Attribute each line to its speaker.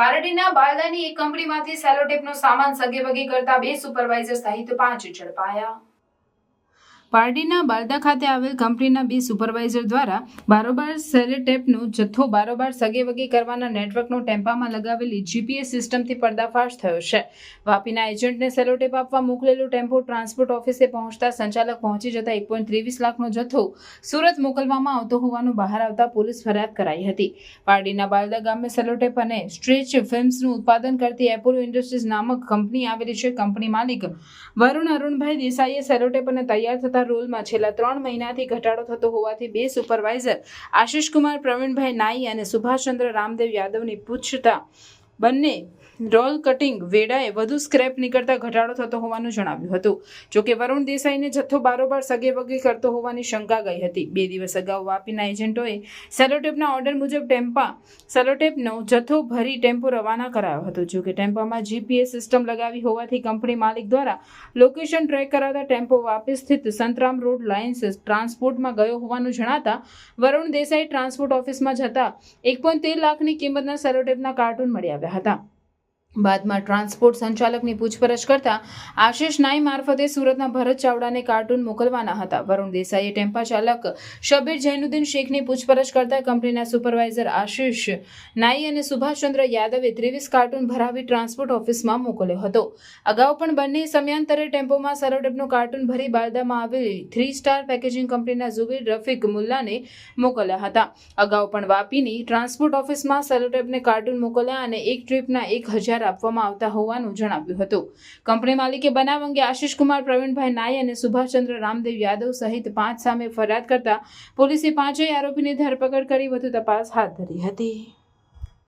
Speaker 1: પારડીના બાલદાની એક કંપનીમાંથી સેલોટેપનો સામાન સગેવગી કરતા બે સુપરવાઇઝર સહિત પાંચ ઝડપાયા. પારડીના બાલદા ખાતે આવેલ કંપનીના બી સુપરવાઇઝર દ્વારા બારોબાર સેલોટેપનો જથ્થો બારોબાર સગે વગે કરવાના નેટવર્કનો ટેમ્પામાં લગાવેલી જીપીએસ સિસ્ટમથી પર્દાફાશ થયો છે. વાપીના એજન્ટને સેલોટેપ આપવા મોકલેલો ટેમ્પો ટ્રાન્સપોર્ટ ઓફિસે પહોંચતા સંચાલક પહોંચી જતા એક પોઈન્ટ ત્રેવીસ લાખનો જથ્થો સુરત મોકલવામાં આવતો હોવાનું બહાર આવતા પોલીસ ફરિયાદ કરાઈ હતી. પારડીના બાલદા ગામે સેલોટેપ અને સ્ટ્રેચ ફિલ્મ્સનું ઉત્પાદન કરતી એપોલો ઇન્ડસ્ટ્રીઝ નામક કંપની આવેલી છે. કંપની માલિક વરુણ અરુણભાઈ દેસાઈએ સેલોટેપ અને તૈયાર થતા રોલમાં છેલ્લા ત્રણ મહિનાથી ઘટાડો થતો હોવાથી બે સુપરવાઇઝર આશિષ કુમાર, પ્રવીણભાઈ નાઈ અને સુભાષચંદ્ર રામદેવ યાદવની પૂછતા બંને રોલ કટિંગ વેડાએ વધુ સ્ક્રેપ નીકળતા ઘટાડો થતો હોવાનું જણાવ્યું હતું. જોકે વરુણ દેસાઈને જથ્થો બારોબાર સગે વગે કરતો હોવાની શંકા ગઈ હતી. બે દિવસ અગાઉ વાપીના એજન્ટોએ સેલોટેપના ઓર્ડર મુજબ ટેમ્પા સેલોટેપનો જથ્થો ભરી ટેમ્પો રવાના કરાયો હતો. જોકે ટેમ્પામાં જીપીએસ સિસ્ટમ લગાવી હોવાથી કંપની માલિક દ્વારા લોકેશન ટ્રેક કરાતા ટેમ્પો વાપી સ્થિત સંતરામ રોડ લાઇન્સ ટ્રાન્સપોર્ટમાં ગયો હોવાનું જણાતા વરુણ દેસાઈ ટ્રાન્સપોર્ટ ઓફિસમાં જતા એક પોઈન્ટ તેર લાખની કિંમતના સેલોટેપના કાર્ટૂન મળી આવ્યા હતા. બાદમાં ટ્રાન્સપોર્ટ સંચાલકની પૂછપરછ કરતા આશિષ નાઈ મારફતે સુરતના ભરત ચાવડાને કાર્ટૂન મોકલવાના હતા. વરુણ દેસાઈએ ટેમ્પા ચાલક શબીર જૈનુદ્દીન શેખની પૂછપરછ કરતા કંપનીના સુપરવાઇઝર આશિષ નાઈ અને સુભાષચંદ્ર યાદવે ત્રેવીસ કાર્ટૂન ભરાવી ટ્રાન્સપોર્ટ ઓફિસમાં મોકલ્યો હતો. અગાઉ પણ બંને સમયાંતરે ટેમ્પોમાં સરોડેપનું કાર્ટૂન ભરી બારદામાં આવેલી થ્રી સ્ટાર પેકેજિંગ કંપનીના ઝુબીર રફીક મુલ્લાને મોકલ્યા હતા. અગાઉ પણ વાપીની ટ્રાન્સપોર્ટ ઓફિસમાં સેલોટેપને કાર્ટૂન મોકલ્યા અને એક ટ્રીપના એક હજાર આપવામાં આવતા હોવાનું જણાવ્યું હતું. કંપની માલિકે બનાવ અંગે આશિષ કુમાર પ્રવીણભાઈ નાય અને સુભાષચંદ્ર રામદેવ યાદવ સહિત પાંચ સામે ફરિયાદ કરતા પોલીસે પાંચેય આરોપીની ધરપકડ કરી વધુ તપાસ હાથ ધરી હતી.